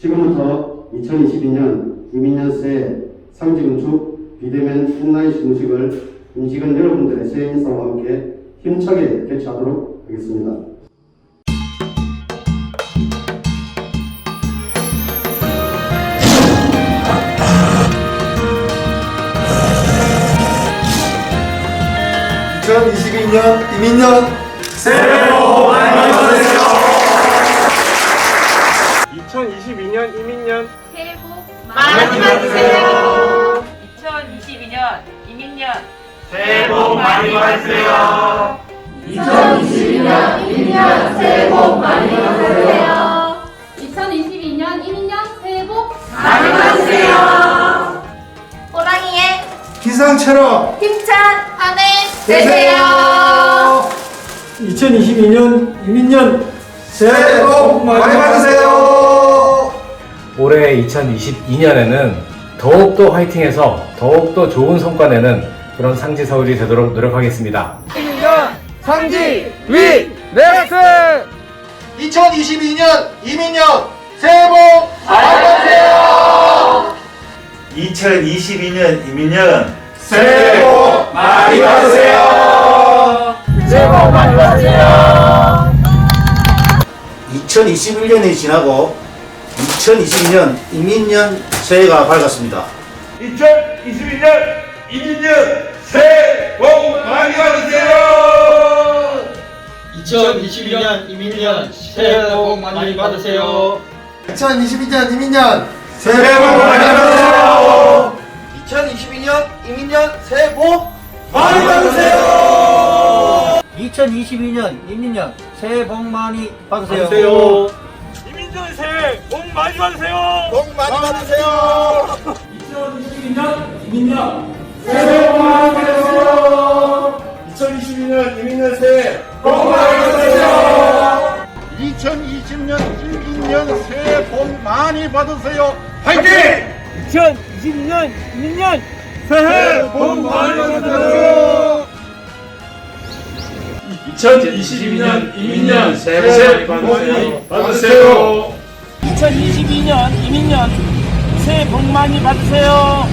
지금부터 2022년 이민년 새 상지건축 비대면 온라인 시무식을 임직원 여러분들의 새해 인사와 함께 힘차게 개최하도록 하겠습니다. (2022년) 이민년 2022년 많이 받으세요. 2022년 이민년 새해 복 많이 받으세요. 2022년 이민년 새해 복 많이 받으세요. 호랑이의 기상처럼 힘찬 한해 되세요. 2022년 이민년 새해 복 많이 받으세요 올해 2022년에는 더욱더 화이팅해서 더욱더 좋은 성과 내는 그런 상지 서울이 되도록 노력하겠습니다. 상지 위 내라크 2022년 이민년 새해 복 많이 받으세요 2022년 이민년 새해 복 많이 받으세요 새해 복 많이 받으세요 2021년이 지나고 2022년 이민년 새해가 밝았습니다. 2022년 이민년 새해 복 많이 받으세요. 2022년 이민년 새해 복 많이 받으세요. 2022년 이민년 새해 복 많이 받으세요. 2022년 이민년 새해 복 많이 받으세요. 2022년 이민년 새해 복 많이 받으세요. 이민년 새해 복 많이 받으세요. 복 많이 받으세요. 2022년 이민년 새해 복 많이 받으세요 2022년 이민년 새해 복 많이 받으세요. 2020년 이민년 새해 복 많이 받으세요. 2022년 이민년 새해 복 많이 받으세요. 2022년 이민년 새해 복 많이 받으세요. 2022년 이민년 새해 복 많이 받으세요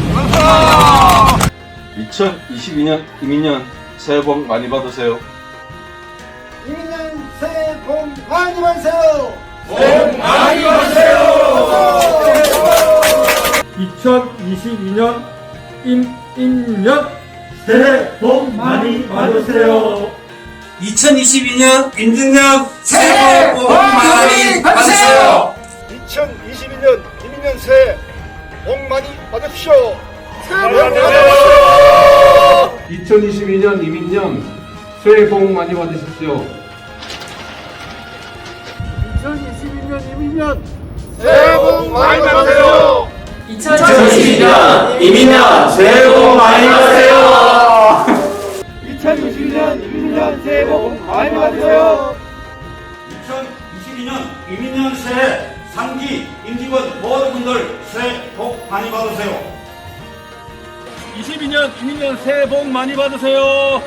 2022년 이민년 새해 복 많이 받으세요. 이민년 새해 복 많이 받으세요. 2022년 임인년 새해 복 많이 받으세요. 2022년 임진년 새해 복 많이 받으세요. 2022년 이민년 새해 복 많이 받으십시오. 새해 복 많이 2022년 이민년 새해 복 많이 받으십시오. 2022년 이민년 새해 복 많이 받으세요. 2022년 이민년 새해 복 많이 받으세요. 2022년 이민년 새해 복 많이 받으세요. 2022년 이민년 새해 상기 임직원 모든 분들 새해 복 많이 받으세요 22년 이민년 새해 복 많이 받으세요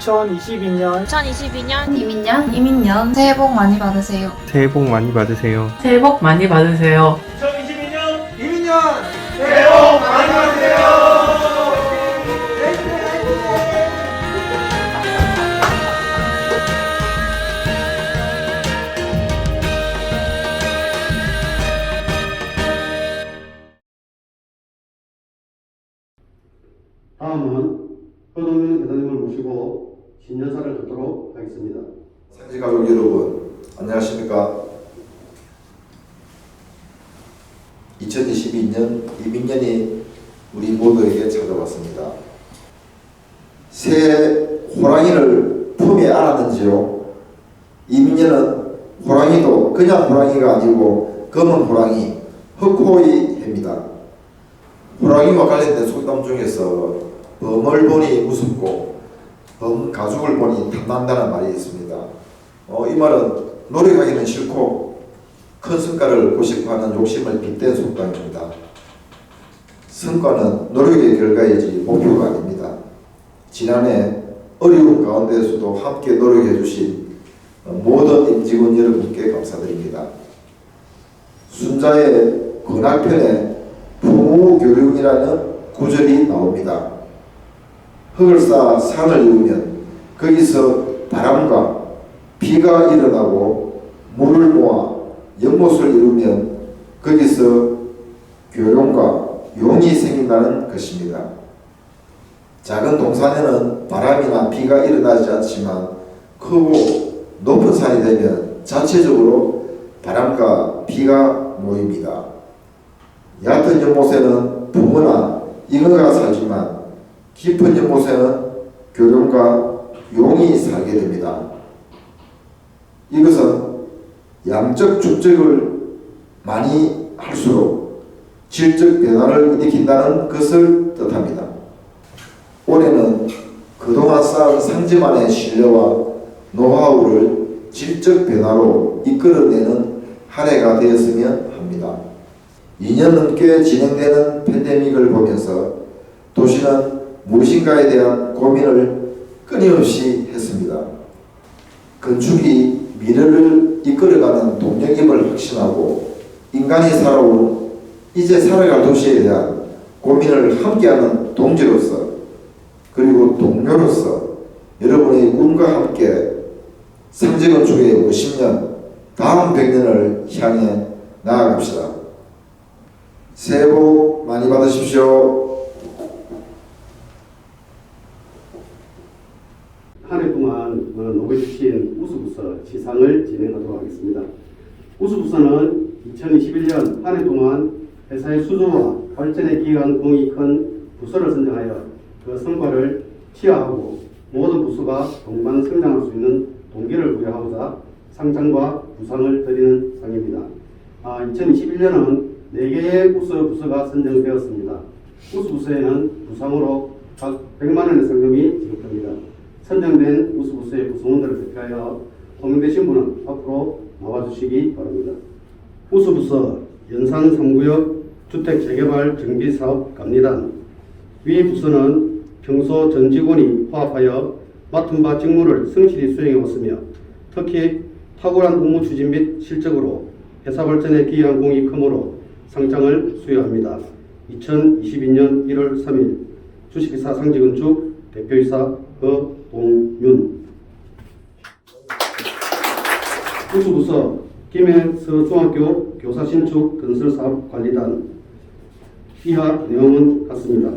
2022년 2022년 이민년 이민년 새해 복 많이 받으세요. 새해 복 많이 받으세요 새해 복 많이 받으세요. 2022년 이민년 새해 모시고 신년사를 듣도록 하겠습니다. 상지가족 여러분 안녕하십니까? 2022년 이민년이 우리 모두에게 찾아왔습니다. 새해 호랑이를 품에 안았는지요. 이민년은 호랑이도 그냥 호랑이가 아니고 검은 호랑이 흑호의 해입니다. 호랑이와 관련된 속담 중에서 범을 보니 무섭고 범 가죽을 보니 탐난다는 말이 있습니다. 어, 이 말은 노력하기는 싫고 큰 성과를 고집하는 욕심을 빗댄 속담입니다. 성과는 노력의 결과이지 목표가 아닙니다. 지난해 어려운 가운데서도 함께 노력해 주신 모든 임직원 여러분께 감사드립니다. 순자의 건학편에 부무교육이라는 구절이 나옵니다. 흙을 쌓아 산을 이루면 거기서 바람과 비가 일어나고 물을 모아 연못을 이루면 거기서 교용과 용이 생긴다는 것입니다. 작은 동산에는 바람이나 비가 일어나지 않지만 크고 높은 산이 되면 자체적으로 바람과 비가 모입니다. 얕은 연못에는 붕어나 잉어가 살지만 깊은 연못에는 교룡과 용이 살게 됩니다. 이것은 양적 축적을 많이 할수록 질적 변화를 일으킨다는 것을 뜻합니다. 올해는 그동안 쌓은 상지만의 신뢰와 노하우를 질적 변화로 이끌어내는 한 해가 되었으면 합니다. 2년 넘게 진행되는 팬데믹을 보면서 도시는 무엇인가에 대한 고민을 끊임없이 했습니다. 건축이 미래를 이끌어가는 동력임을 확신하고 인간이 살아온 이제 살아갈 도시에 대한 고민을 함께하는 동지로서 그리고 동료로서 여러분의 꿈과 함께 상지건축의 50년, 다음 100년을 향해 나아갑시다. 새해 복 많이 받으십시오. 한 해 동안 어, 노베주신 우수부서 시상을 진행하도록 하겠습니다. 우수부서는 2021년 한 해 동안 회사의 수조와 발전에 기여한 공이 큰 부서를 선정하여 그 성과를 취하하고 모든 부서가 동반 성장할 수 있는 동기를 부여하고자 상장과 부상을 드리는 상입니다. 아, 2021년은 4개의 우수 부서가 선정되었습니다. 우수 부서에는 부상으로 각 100만 원의 상금이 지급됩니다. 선정된 우수 부서의 구성원들을 대표하여 호명되신 분은 앞으로 나와주시기 바랍니다. 우수 부서 연산 3구역 주택 재개발 정비 사업 감리단 위 부서는 평소 전 직원이 화합하여 맡은 바 직무를 성실히 수행해 왔으며 특히 탁월한 업무 추진 및 실적으로 회사 발전에 기여한 공이 크므로 상장을 수여합니다. 2022년 1월 3일 주식회사 상지건축 대표이사 허동윤 우수부서 김해서 중학교 교사 신축 건설 사업 관리단 이하 내용은 같습니다.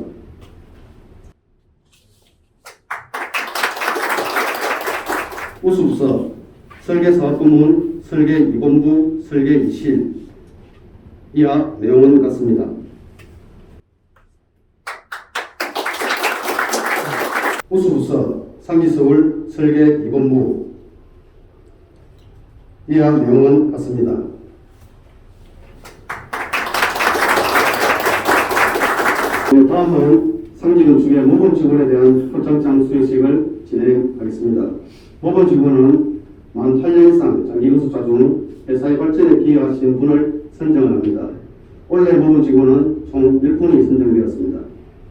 우수부서 설계사업부문 설계 2본부 설계 2실 이하 내용은 같습니다. 우수부서 상지서울 설계 2본부 이하 내용은 같습니다. 네, 다음은 상지건축의 모범 직원에 대한 표창장 수여식을 진행하겠습니다. 모범 직원은 만 8년 이상 장기근속자 중 회사의 발전에 기여하신 분을 선정을 합니다. 올해 모범 직원은 총 1분이 선정되었습니다.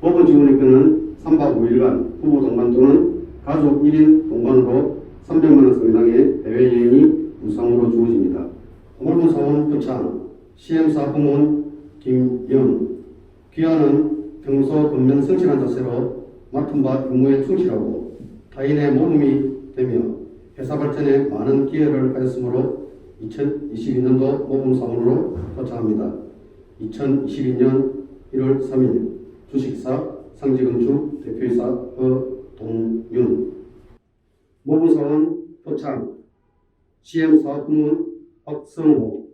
모범 직원에게는 3박 5일간 부부 동반 또는 가족 1인 동반으로 300만 원 상당의 해외여행이 무상으로 주어집니다. 모범 사원 표창, 시엠사 부문 김영, 귀하는 평소 근면 성실한 자세로 맡은 바 업무에 충실하고 타인의 모범이 되며 회사 발전에 많은 기여를 하였으므로 2022년도 모범사원으로 표창합니다. 2022년 1월 3일 주식사 상지건축 대표이사 허동윤. 모범사원 표창. CM사업부문 박성호.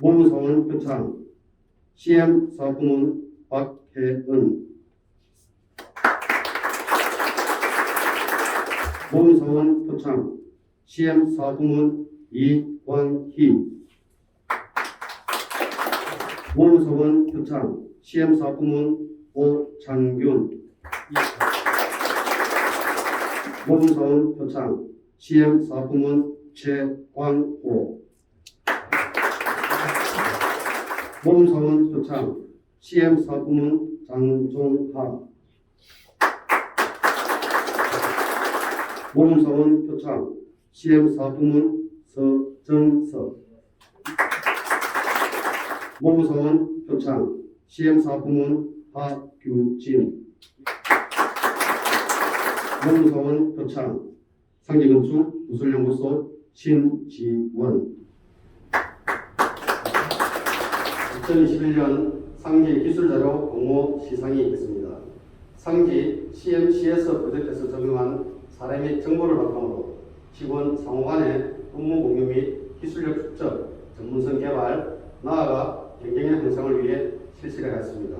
모범사원 표창. CM사업부문 박혜은. 모범사원 표창. CM사업부문 이광희 모범사원 표창 CM사업부문 오창균. 모범사원 표창 CM사업부문 최광호 모범사원 표창 CM사업부문 장종하 모범사원 표창 CM사업부문 서정석 모부서원 표창 CM사부문 박규진 모부서원 표창 상지건축 무술연구소 신지원 2021년 상지 기술자료 공모 시상이 있겠습니다. 상지 CMC에서 프로젝트에서 적용한 사례 및 정보를 바탕으로 직원 상호 간의 업무 공유 및 기술력 축적, 전문성 개발, 나아가 경쟁력 향상을 위해 실시를 하였습니다.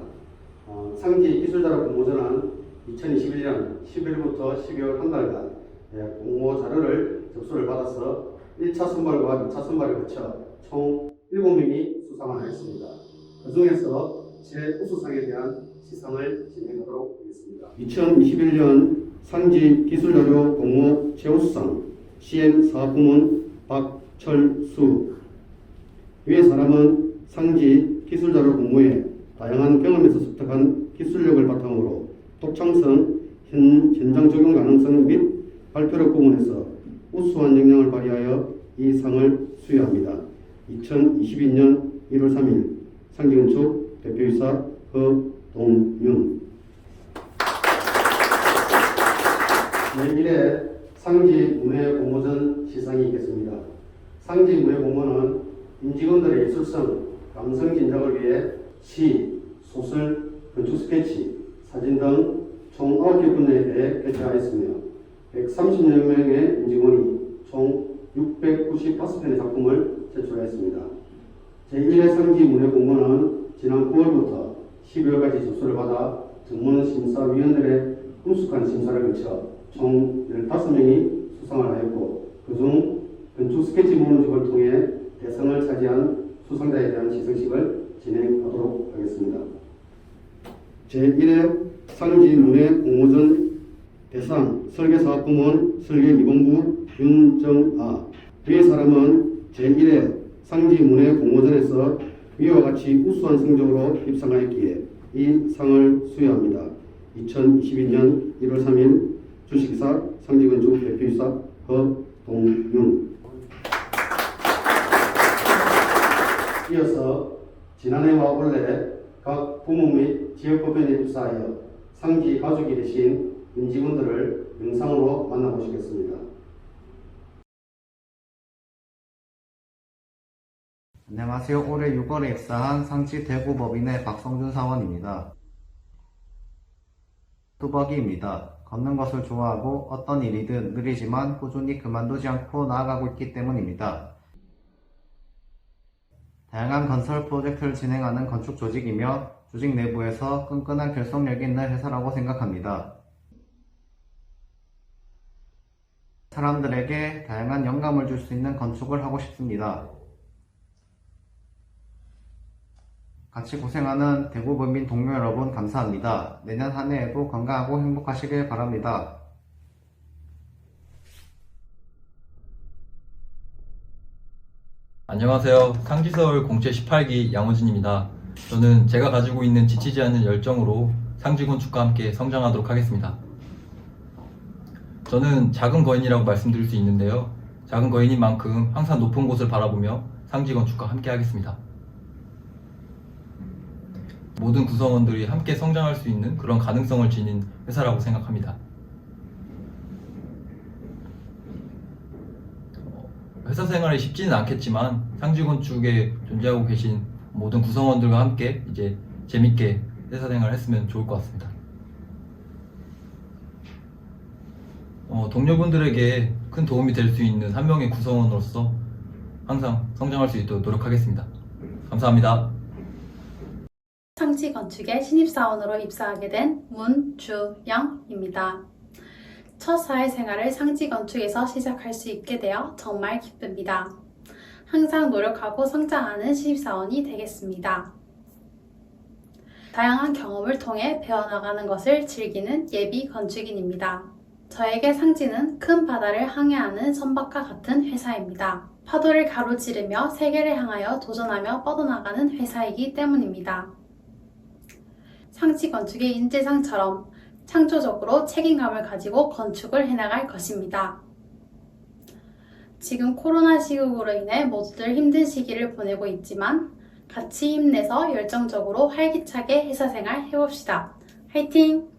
어, 상지 기술자료 공모전은 2021년 11일부터 12월 한 달간 예, 공모 자료를 접수를 받아서 1차 선발과 2차 선발을 거쳐 총 7명이 수상을 하였습니다. 그 중에서 제우수상에 대한 시상을 진행하도록 하겠습니다. 2021년 상지 기술자료 공모 최우수상 CM 사부문 박철수 위의 사람은 상지 기술자료 공모에 다양한 경험에서 습득한 기술력을 바탕으로 독창성, 현, 현장 적용 가능성 및 발표력 부분에서 우수한 역량을 발휘하여 이 상을 수여합니다. 2022년 1월 3일 상지건축 대표이사 허동윤 제1회 상지 문해 공모전 시상이 있겠습니다. 상지 문해 공모는 임직원들의 예술성, 감성 진작을 위해 시, 소설, 건축 스케치, 사진 등 총 9개 분야에 대해 개최하였으며 130여 명의 임직원이 총 695편의 작품을 제출하였습니다. 제1회 상지 문해 공모는 지난 9월부터 12월까지 접수를 받아 전문 심사위원들의 엄숙한 심사를 거쳐 총 15명이 수상을 하였고 그중 건축 스케치 모음집을 통해 대상을 차지한 수상자에 대한 시상식을 진행하도록 하겠습니다. 제1회 상지 문해 공모전 대상 설계사업부문 설계2본부 윤정아 위의 사람은 제1회 상지 문해 공모전에서 위와 같이 우수한 성적으로 입상하였기에 이 상을 수여합니다. 2022년 1월 3일 주식사 상지건축 대표이사 허동윤 이어서 지난해와 올해 각 부문 및 지역법인에 입사하여 상지 가족이 되신 임직원들을 영상으로 만나보시겠습니다. 안녕하세요. 올해 6월에 입사한 상지 대구법인의 박성준 사원입니다. 뚜벅이입니다. 걷는 것을 좋아하고 어떤 일이든 느리지만 꾸준히 그만두지 않고 나아가고 있기 때문입니다. 다양한 건설 프로젝트를 진행하는 건축 조직이며 조직 내부에서 끈끈한 결속력이 있는 회사라고 생각합니다. 사람들에게 다양한 영감을 줄 수 있는 건축을 하고 싶습니다. 같이 고생하는 대구법인 동료 여러분 감사합니다. 내년 한 해에도 건강하고 행복하시길 바랍니다. 안녕하세요. 상지서울 공채 18기 양호진입니다. 저는 제가 가지고 있는 지치지 않는 열정으로 상지 건축과 함께 성장하도록 하겠습니다. 저는 작은 거인이라고 말씀드릴 수 있는데요. 작은 거인인 만큼 항상 높은 곳을 바라보며 상지 건축과 함께 하겠습니다. 모든 구성원들이 함께 성장할 수 있는 그런 가능성을 지닌 회사라고 생각합니다. 회사 생활이 쉽지는 않겠지만 상지건축에 존재하고 계신 모든 구성원들과 함께 이제 재밌게 회사 생활을 했으면 좋을 것 같습니다. 어, 동료분들에게 큰 도움이 될 수 있는 한 명의 구성원으로서 항상 성장할 수 있도록 노력하겠습니다. 감사합니다. 상지 건축의 신입사원으로 입사하게 된 문주영입니다. 첫 사회생활을 상지 건축에서 시작할 수 있게 되어 정말 기쁩니다. 항상 노력하고 성장하는 신입사원이 되겠습니다. 다양한 경험을 통해 배워나가는 것을 즐기는 예비 건축인입니다. 저에게 상지는 큰 바다를 항해하는 선박과 같은 회사입니다. 파도를 가로지르며 세계를 향하여 도전하며 뻗어나가는 회사이기 때문입니다. 상지 건축의 인재상처럼 창조적으로 책임감을 가지고 건축을 해나갈 것입니다. 지금 코로나 시국으로 인해 모두들 힘든 시기를 보내고 있지만 같이 힘내서 열정적으로 활기차게 회사 생활 해봅시다. 화이팅!